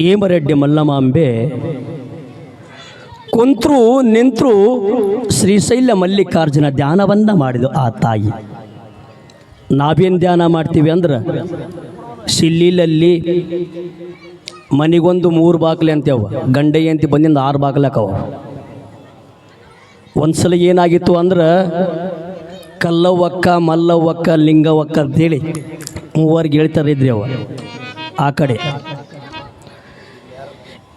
ಹೇಮರೆಡ್ಡಿ ಮಲ್ಲಮಾಂಬೆ. ಕುಂತ್ರು ನಿಂತರು ಶ್ರೀಶೈಲ ಮಲ್ಲಿಕಾರ್ಜುನ ಧ್ಯಾನವನ್ನ ಮಾಡಿದ ಆ ತಾಯಿ. ನಾವೇನು ಧ್ಯಾನ ಮಾಡ್ತೀವಿ ಅಂದ್ರೆ ಶಿಲ್ಲಿಲಲ್ಲಿ ಮನೆಗೊಂದು ಮೂರು ಬಾಕಲೆ ಅಂತೇವ ಗಂಡೆ ಅಂತ ಬಂದಿಂದ ಆರು ಬಾಗಿಲಕ್ಕವ ಒಂದ್ಸಲ ಏನಾಗಿತ್ತು ಅಂದ್ರೆ ಕಲ್ಲವ್ವಕ್ಕ, ಮಲ್ಲವ್ವಕ್ಕ ಲಿಂಗವಕ್ಕ ಅಂತೇಳಿ ಮೂವರ್ಗೆ ಹೇಳ್ತಾರೆ ಇದ್ರಿ ಅವ ಆ ಕಡೆ.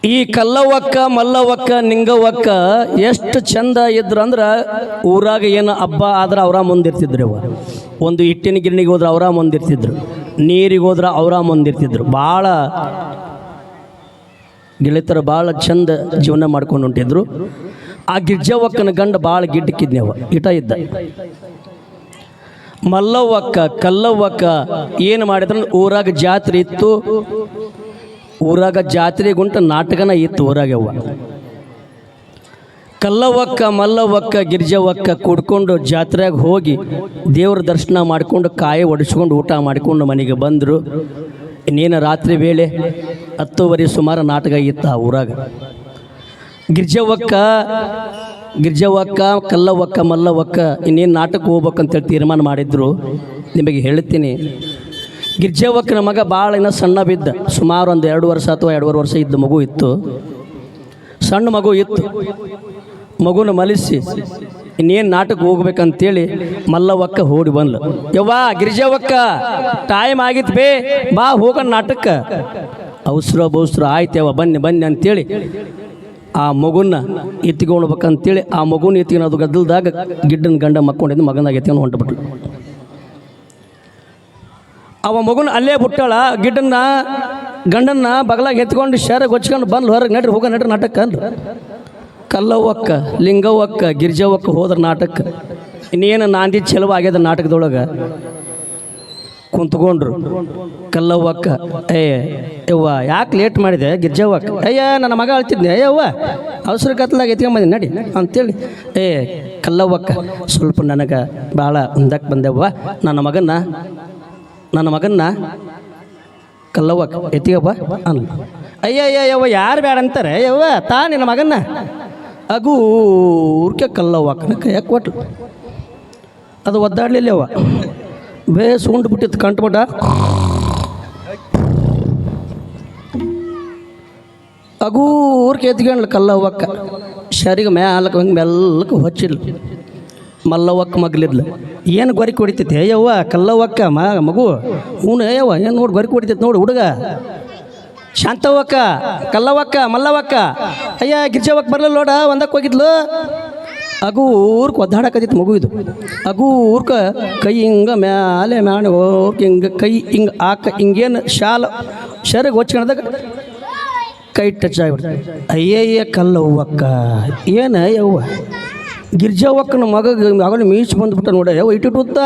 ಈ ಕಲ್ಲವಕ್ಕ, ಮಲ್ಲವಕ್ಕ, ನಿಂಗವಕ್ಕ ಎಷ್ಟು ಚಂದ ಇದ್ರು ಅಂದ್ರೆ ಊರಾಗ ಏನು ಹಬ್ಬ ಆದ್ರೆ ಅವರ ಮುಂದಿರ್ತಿದ್ರು ಅವ ಒಂದು ಹಿಟ್ಟಿನ ಗಿರಣಿಗೆ ಹೋದ್ರೆ ಅವರ ಮುಂದಿರ್ತಿದ್ರು ನೀರಿಗೆ ಹೋದ್ರೆ ಅವರ ಮುಂದಿರ್ತಿದ್ರು ಭಾಳ ಗೆಳೆತರು ಭಾಳ ಚಂದ ಜೀವನ ಮಾಡ್ಕೊಂಡು ಹೊಂಟಿದ್ರು. ಆ ಗಿರ್ಜವ್ವಕ್ಕನ ಗಂಡ ಭಾಳ ಗಿಡ್ಡಕ್ಕಿದ್ನೇವ ಇಟ ಇದ್ದ. ಮಲ್ಲವಕ್ಕ ಕಲ್ಲವ್ವಕ್ಕ ಏನು ಮಾಡಿದ್ರು? ಊರಾಗ ಜಾತ್ರೆ ಇತ್ತು. ಊರಾಗ ಜಾತ್ರೆಗುಂಟ ನಾಟಕನ ಇತ್ತು ಊರಾಗವ್ವ ಕಲ್ಲವಕ್ಕ, ಮಲ್ಲವಕ್ಕ, ಗಿರ್ಜವಕ್ಕ ಕುಡ್ಕೊಂಡು ಜಾತ್ರೆಗೆ ಹೋಗಿ ದೇವ್ರ ದರ್ಶನ ಮಾಡಿಕೊಂಡು ಕಾಯಿ ಒಡಿಸ್ಕೊಂಡು ಊಟ ಮಾಡಿಕೊಂಡು ಮನೆಗೆ ಬಂದರು. ಇನ್ನೇನು ರಾತ್ರಿ ವೇಳೆ ಹತ್ತುವರೆ ಸುಮಾರು ನಾಟಕ ಇತ್ತು ಆ ಊರಾಗ. ಗಿರ್ಜವಕ್ಕ ಗಿರ್ಜವಕ್ಕ, ಕಲ್ಲವಕ್ಕ, ಮಲ್ಲವಕ್ಕ ಇನ್ನೇನು ನಾಟಕ ಹೋಗ್ಬೇಕಂತೇಳಿ ತೀರ್ಮಾನ ಮಾಡಿದ್ರು. ನಿಮಗೆ ಹೇಳ್ತೀನಿ ಗಿರ್ಜವ್ವಕ್ಕನ ಮಗ ಭಾಳ ಇನ್ನೂ ಸಣ್ಣ ಬಿದ್ದ. ಸುಮಾರು ಒಂದು ಎರಡು ವರ್ಷ ಅಥವಾ ಎರಡೂವರೆ ವರ್ಷ ಇದ್ದ ಮಗು ಇತ್ತು. ಸಣ್ಣ ಮಗು ಇತ್ತು. ಮಗುನ ಮಲಿಸಿ, ಇನ್ನೇನು ನಾಟಕ ಹೋಗ್ಬೇಕಂತೇಳಿ ಮಲ್ಲವಕ್ಕ ಓಡಿ ಬಂದ್ಲು. ಯವ್ವಾ, ಗಿರಿಜಾವಕ್ಕ ಟೈಮ್ ಆಗಿತ್ತು ಬೇ, ಬಾ ಹೋಗೋಣ ನಾಟಕ. ಅವಸರ ಬೌಸ್ರ ಆಯ್ತೇವ ಬನ್ನಿ ಬನ್ನಿ ಅಂತೇಳಿ ಆ ಮಗುನ ಎತ್ತಿಕೊಳ್ಬೇಕಂತೇಳಿ ಆ ಮಗುನ ಎತ್ಕೊಂಡು ಅದು ಗದ್ದಲ್ದಾಗ ಗಿಡ್ಡನ ಗಂಡ ಮಕ್ಕೊಂಡಿದ್ದು ಮಗನಾಗ ಎತ್ಕೊಂಡು ಹೊಂಟ್ಬಿಟ್ಲು ಅವ ಮಗುನ ಅಲ್ಲೇ ಬಿಟ್ಟಾಳ, ಗಿಡ್ಡನ್ನ, ಗಂಡನ್ನ ಬಗಲಾಗ ಎತ್ಕೊಂಡು ಶರ ಗೊಚ್ಕೊಂಡು ಬಂದು ಹೊರಗೆ ನಡ್ರಿ, ಹೋಗ, ನಡ್ರಿ ನಾಟಕ ಅಂದ್ರು ಕಲ್ಲವ್ವಕ್ಕ, ಲಿಂಗವ್ವಕ್ಕ ಗಿರ್ಜವಕ್ಕ ಹೋದ್ರ ನಾಟಕ. ಇನ್ನೇನು ನಾಂದಿ ಚೆಲುವ ಆಗ್ಯದ ನಾಟಕದೊಳಗೆ? ಕುಂತ್ಕೊಂಡ್ರು. ಕಲ್ಲವ್ವಕ್ಕ, ಏ, ಯವ್ವ, ಯಾಕೆ ಲೇಟ್ ಮಾಡಿದೆ, ಗಿರ್ಜವ್ವಕ್ಕ? ಅಯ್ಯ, ನನ್ನ ಮಗ ಅಳ್ತಿದ್ನೆ. ಅಯ್ಯವ್ವ ಅವಸರ ಕತ್ಲಾಗ ಎತ್ಕೊಂಬಂದಿ ನಡಿ, ಅಂತೇಳಿ. ಏ, ಕಲ್ಲವ್ವಕ್ಕ, ಸ್ವಲ್ಪ ನನಗೆ ಭಾಳ ಮುಂದಕ್ಕೆ ಬಂದೆವ್ವ ನನ್ನ ಮಗನ್ನ ನನ್ನ ಮಗನ್ನ ಕಲ್ಲವ್ವ ಎತ್ತಿಗಪ್ಪ? ಅನ್ ಅಯ್ಯ ಯವ್ವ ಯಾರು ಬೇಡ ಅಂತಾರೆ? ಯವ್ವ, ತಾ ನಿನ್ನ ಮಗನ್ನ. ಅಗು, ಊರ್ಕೆ ಕಲ್ಲವ್ವಕ್ಕನ ಯಾಕೆ ಕೊಟ್ಲು. ಅದು ಒದ್ದಾಡ್ಲಿಲ್ಲ ಯವ್ವ ಬೇ ಉಂಡು ಬಿಟ್ಟಿತ್ತು ಕಂಟ್ಬಿಟ್ಟ ಅಗೂರ್ಕೆ ಎತ್ಕೊಂಡ್ಲು ಕಲ್ಲವ್ವಕ್ಕ ಶರಿಗೆ ಮ್ಯಾಲಕ್ಕೆ ಹಂಗೆ ಮೆಲ್ಲಕ್ಕೆ ಹೊಚ್ಚಿಲ್ಲ ಮಲ್ಲವ್ವಕ್ಕ ಮಗ್ಲಿದ್ಲು. ಏನು ಗೊರಿ ಹೊಡಿತೈತಿ ಅಯ್ಯವ್ವ ಕಲ್ಲವಕ್ಕ ಮ, ಮಗು. ಹ್ಞೂ ಅಯ್ಯವ್ವ ಏನು ನೋಡಿ ಗೊರಿ ಹೊಡಿತೈತಿ ನೋಡಿ ಹುಡುಗ. ಶಾಂತವಕ್ಕ ಕಲ್ಲವಕ್ಕ ಮಲ್ಲವಕ್ಕ ಅಯ್ಯ ಗಿರ್ಜಾವಕ್ಕ ಬರಲಿಲ್ಲ ನೋಡ, ಒಂದಕ್ಕೆ ಹೋಗಿದ್ಲು. ಅಗೂರ್ಕ ಒದ್ದಾಡಕತ್ತಿತ್ತು ಮಗು ಇದು. ಅಗೂರ್ಕ ಕೈ ಹಿಂಗ ಮ್ಯಾಲೆ ಮ್ಯಾಣ ಹಿಂಗ, ಕೈ ಹಿಂಗೆ ಆಕ ಹಿಂಗೇನು ಶಾಲ ಶರಿಗೆ ಹೊಚ್ಕೊಂಡಾಗ ಕೈ ಟಚ್ ಆಗಿಬಿಡ್ತು ಅಯ್ಯಯ್ಯ ಕಲ್ಲವ್ವಕ್ಕ, ಏನು ಯವ್ವ? ಗಿರ್ಜವ್ವಕ್ಕನ ಮಗ ಆಗಲೇ ಮೀಚ್ ಬಂದ್ಬಿಟ್ಟ ನೋಡ. ಯವ್ವ ಇಟ್ಟು ಉದ್ದ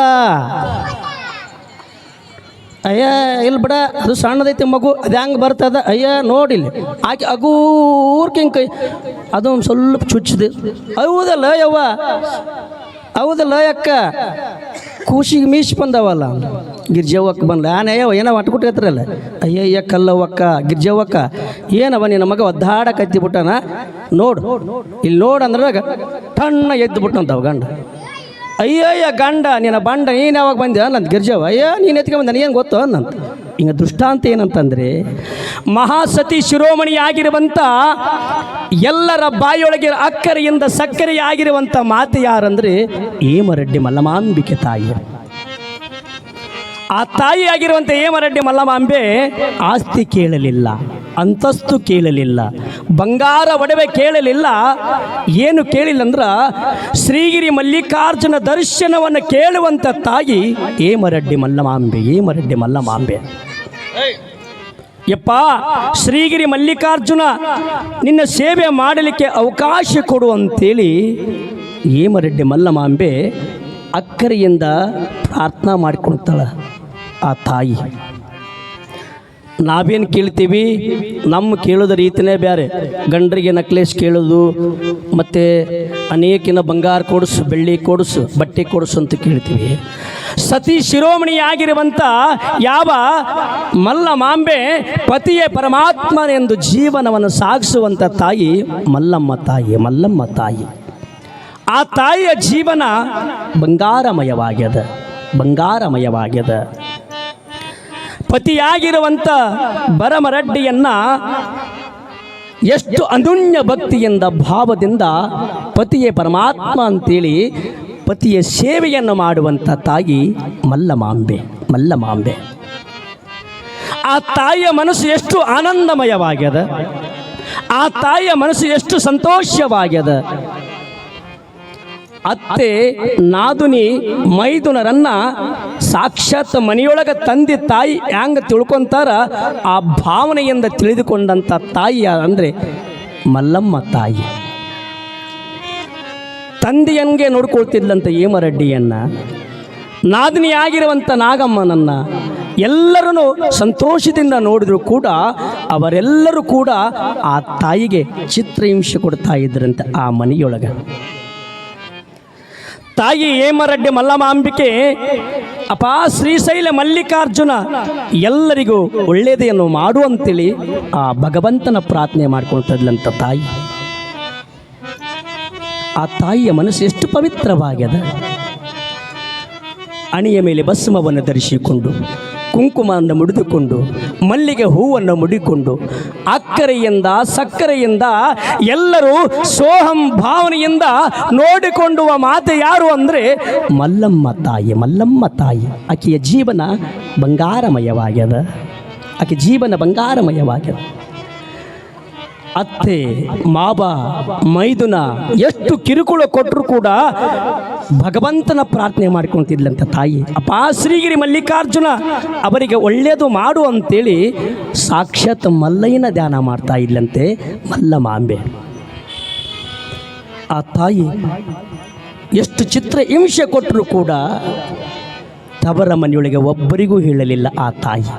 ಅಯ್ಯ ಇಲ್ಲಿ ಬಿಡ, ಅದು ಸಣ್ಣದೈತಿ ಮಗು, ಅದು ಹೆಂಗೆ ಬರ್ತದ? ಅಯ್ಯ ನೋಡಿಲ್ಲ ಆಕೆ ಅಗೂರ್ಕ ಕೈ ಅದು ಒಂದು ಸ್ವಲ್ಪ ಚುಚ್ಚಿದೆ. ಹೌದಲ್ಲ ಯವ್ವ ಹೌದಲ್ಲ ಅಕ್ಕ ಕೂಸಿಗೆ ಮೀಸಿ ಬಂದವಲ್ಲ? ಗಿರ್ಜವ್ವಕ್ಕೆ ಬಂದ. ಆನೆ ಅಯ್ಯವ ಏನೋ ಅಟ್ಕೊಟ್ಟಿರ್ತಾರಲ್ಲ ಅಯ್ಯಯ್ಯ, ಕಲ್ಲವ್ವಕ್ಕ ಗಿರ್ಜವ್ವಕ್ಕ ಏನವ ನಿನ್ನ ಮಗ ಒದ್ದಾಡ ಕತ್ತಿ ಬಿಟ್ಟನ ನೋಡು. ಇಲ್ಲಿ ನೋಡು ಅಂದ್ರಾಗ ತಣ್ಣ ಎದ್ದು ಬಿಟ್ಟಂತವ ಗಂಡ. ಅಯ್ಯಯ್ಯ ಗಂಡ, ನಿನ್ನ ಬಂಡ ನೀನು ಯಾವಾಗ ಬಂದೆ ನಂದು ಗಿರ್ಜವ. ಅಯ್ಯ, ನೀನು ಎತ್ಕೊಂಡ್ ನನಗೇನು ಗೊತ್ತು ನಂತ ಹಿಂಗೆ ದೃಷ್ಟಾಂತ ಏನಂತಂದರೆ, ಮಹಾಸತಿ ಶಿರೋಮಣಿ ಆಗಿರುವಂಥ ಎಲ್ಲರ ಬಾಯೊಳಗೆ ಅಕ್ಕರೆಯಿಂದ ಸಕ್ಕರೆಯಾಗಿರುವಂಥ ಮಾತು ಯಾರಂದರೆ, ಹೇಮರೆಡ್ಡಿ ಮಲ್ಲಮಾಂಬಿಕೆ ತಾಯಿ. ಆ ತಾಯಿ ಆಗಿರುವಂಥ ಹೇಮರೆಡ್ಡಿ ಮಲ್ಲಮಾಂಬೆ ಆಸ್ತಿ ಕೇಳಲಿಲ್ಲ, ಅಂತಸ್ತು ಕೇಳಲಿಲ್ಲ. ಬಂಗಾರ ಒಡವೆ ಕೇಳಲಿಲ್ಲ. ಏನು ಕೇಳಿಲ್ಲ ಅಂದ್ರೆ ಶ್ರೀಗಿರಿ ಮಲ್ಲಿಕಾರ್ಜುನ ದರ್ಶನವನ್ನು ಕೇಳುವಂಥ ತಾಯಿ ಏಮರಡ್ಡಿ ಮಲ್ಲಮಾಂಬೆ ಏಮರಡ್ಡಿ ಮಲ್ಲಮಾಂಬೆ. ಯಪ್ಪ ಶ್ರೀಗಿರಿ ಮಲ್ಲಿಕಾರ್ಜುನ ನಿನ್ನ ಸೇವೆ ಮಾಡಲಿಕ್ಕೆ ಅವಕಾಶ ಕೊಡು ಅಂತೇಳಿ ಹೇಮರೆಡ್ಡಿ ಮಲ್ಲಮಾಂಬೆ ಅಕ್ಕರೆಯಿಂದ ಪ್ರಾರ್ಥನಾ ಮಾಡಿಕೊಳ್ತಾಳ ಆ ತಾಯಿ. ನಾವೇನು ಕೇಳ್ತೀವಿ? ನಮ್ಮ ಕೇಳೋದ ರೀತಿನೇ ಬೇರೆ ಗಂಡರಿಗೆ ನಕ್ಲೇಸ್ ಕೇಳೋದು, ಮತ್ತು ಅನೇಕಿನ ಬಂಗಾರ ಕೊಡಿಸು, ಬೆಳ್ಳಿ ಕೊಡಿಸು, ಬಟ್ಟೆ ಕೊಡಿಸು ಅಂತ ಕೇಳ್ತೀವಿ. ಸತಿ ಶಿರೋಮಣಿಯಾಗಿರುವಂಥ ಯಾವ ಮಲ್ಲ ಮಾಂಬೆ ಪತಿಯೇ ಪರಮಾತ್ಮನೆಂದು ಜೀವನವನ್ನು ಸಾಗಿಸುವಂಥ ತಾಯಿ ಮಲ್ಲಮ್ಮ ತಾಯಿ ಮಲ್ಲಮ್ಮ ತಾಯಿ. ಆ ತಾಯಿಯ ಜೀವನ ಬಂಗಾರಮಯವಾಗ್ಯದ ಬಂಗಾರಮಯವಾಗ್ಯದ. ಪತಿಯಾಗಿರುವಂಥ ಬರಮರಡ್ಡಿಯನ್ನ ಎಷ್ಟು ಅನುನ್ಯ ಭಕ್ತಿಯಿಂದ, ಭಾವದಿಂದ ಪತಿಯೇ ಪರಮಾತ್ಮ ಅಂತೇಳಿ ಪತಿಯ ಸೇವೆಯನ್ನು ಮಾಡುವಂಥ ತಾಯಿ ಮಲ್ಲಮಾಂಬೆ ಮಲ್ಲಮಾಂಬೆ. ಆ ತಾಯಿಯ ಮನಸ್ಸು ಎಷ್ಟು ಆನಂದಮಯವಾಗ್ಯದ, ಆ ತಾಯಿಯ ಮನಸ್ಸು ಎಷ್ಟು ಸಂತೋಷವಾಗ್ಯದ ಅತ್ತೆ ನಾದುನಿ ಮೈದುನರನ್ನ ಸಾಕ್ಷಾತ್ ಮನೆಯೊಳಗೆ ತಂದೆ ತಾಯಿ ಹ್ಯಾಂಗ ತಿಳ್ಕೊಂತಾರ? ಆ ಭಾವನೆಯಿಂದ ತಿಳಿದುಕೊಂಡಂಥ ತಾಯಿ ಅಂದರೆ ಮಲ್ಲಮ್ಮ ತಾಯಿ. ತಂದೆಯನ್ಗೆ ನೋಡ್ಕೊಳ್ತಿದ್ಲಂತ ಹೇಮರೆಡ್ಡಿಯನ್ನು ನಾದಿನಿಯಾಗಿರುವಂಥ ನಾಗಮ್ಮನನ್ನು ಎಲ್ಲರೂ ಸಂತೋಷದಿಂದ ನೋಡಿದ್ರು ಕೂಡ ಅವರೆಲ್ಲರೂ ಕೂಡ ಆ ತಾಯಿಗೆ ಚಿತ್ರಹಿಂಸೆ ಕೊಡ್ತಾ ಇದ್ರಂತೆ ಆ ಮನೆಯೊಳಗೆ. ತಾಯಿ ಹೇಮರೆಡ್ಡಿ ಮಲ್ಲಮಾಂಬಿಕೆ, ಅಪ ಶ್ರೀಶೈಲ ಮಲ್ಲಿಕಾರ್ಜುನ, ಎಲ್ಲರಿಗೂ ಒಳ್ಳೆಯದನ್ನು ಮಾಡು ಅಂತೇಳಿ ಆ ಭಗವಂತನ ಪ್ರಾರ್ಥನೆ ಮಾಡ್ಕೊಳ್ತಿದ್ಲಂತ ತಾಯಿ. ಆ ತಾಯಿಯ ಮನಸ್ಸು ಎಷ್ಟು ಪವಿತ್ರವಾಗ್ಯದ. ಅಣಿಯ ಮೇಲೆ ಬಸ್ಮವನ್ನು ಧರಿಸಿಕೊಂಡು ಕುಂಕುಮವನ್ನು ಮುಡಿದುಕೊಂಡು, ಮಲ್ಲಿಗೆ ಹೂವನ್ನು ಮುಡಿಕೊಂಡು, ಅಕ್ಕರೆಯಿಂದ, ಸಕ್ಕರೆಯಿಂದ ಎಲ್ಲರೂ ಸೋಹಂ ಭಾವನೆಯಿಂದ ನೋಡಿಕೊಂಡುವ ಮಾತು ಯಾರು ಅಂದರೆ ಮಲ್ಲಮ್ಮ ತಾಯಿ ಮಲ್ಲಮ್ಮ ತಾಯಿ. ಆಕೆಯ ಜೀವನ ಬಂಗಾರಮಯವಾಗ್ಯದ. ಆಕೆ ಜೀವನ ಬಂಗಾರಮಯವಾಗ್ಯದ. ಅತ್ತೆ ಮಾಬ ಮೈದುನ ಎಷ್ಟು ಕಿರುಕುಳ ಕೊಟ್ಟರು ಕೂಡ ಭಗವಂತನ ಪ್ರಾರ್ಥನೆ ಮಾಡಿಕೊಳ್ತಿದ್ಲಂತ ತಾಯಿ. ಅಪ್ಪ ಶ್ರೀಗಿರಿ ಮಲ್ಲಿಕಾರ್ಜುನ ಅವರಿಗೆ ಒಳ್ಳೆಯದು ಮಾಡು ಅಂತೇಳಿ ಸಾಕ್ಷಾತ್ ಮಲ್ಲಯ್ಯನ ಧ್ಯಾನ ಮಾಡ್ತಾ ಇದ್ಲಂತೆ ಮಲ್ಲಮಾಂಬೆ. ಆ ತಾಯಿ ಎಷ್ಟು ಚಿತ್ರ ಹಿಂಸೆ ಕೊಟ್ಟರು ಕೂಡ ತವರ ಮನೆಯೊಳಗೆ ಒಬ್ಬರಿಗೂ ಹೇಳಲಿಲ್ಲ ಆ ತಾಯಿ.